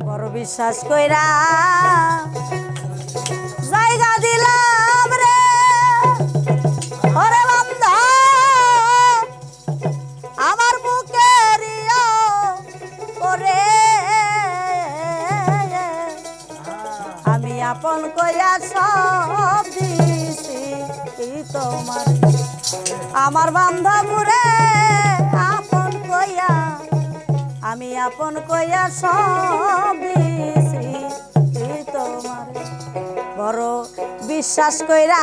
বড় বিশ্বাস কইরা জায়গা দিলাম রে। ওরে আমার করে আমি আপন কইয়া সব দিছি তোমার? আমার বান্ধবুরে আপন কইয়া আমি আপন কইয়া সব দিছি। তোমার বড় বিশ্বাস কইরা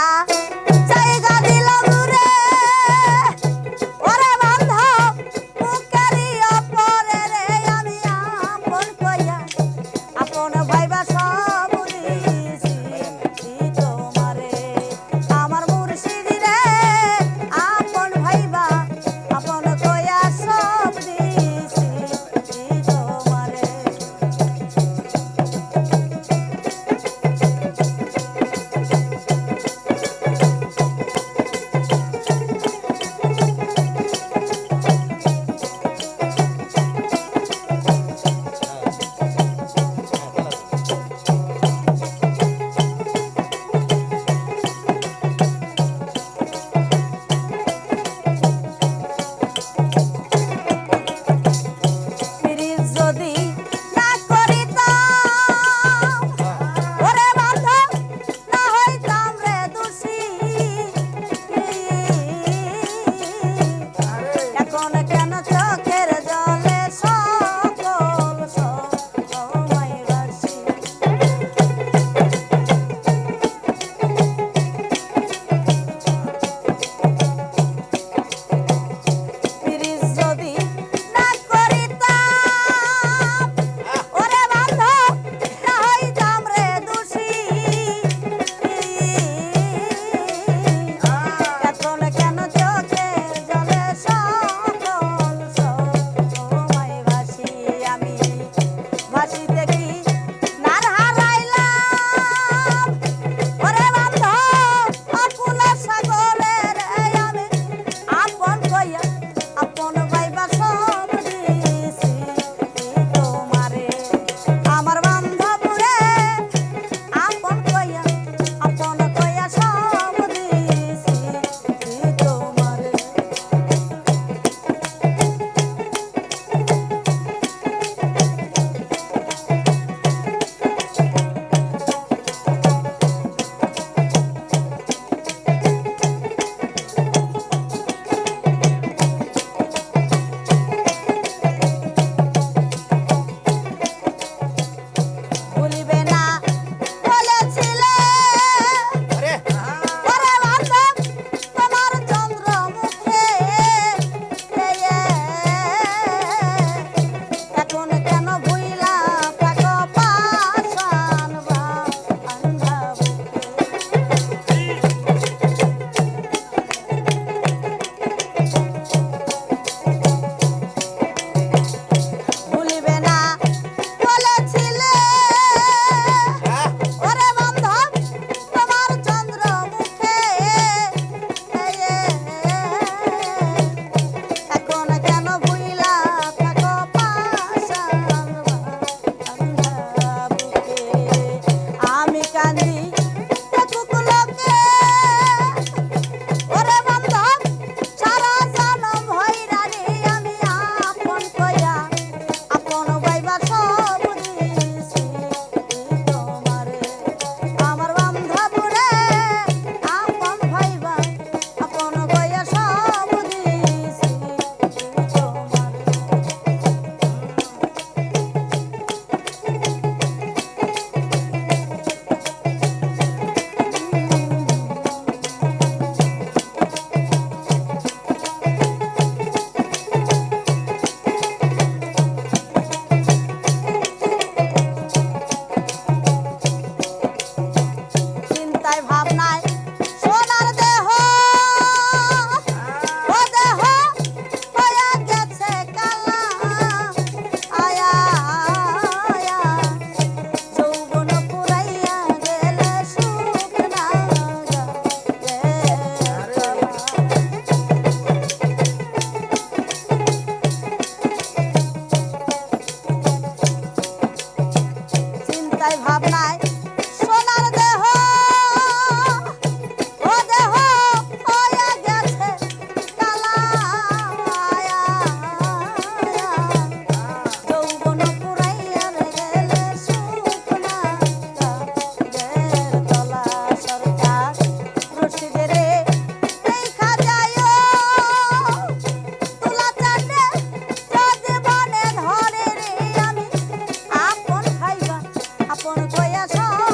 我要唱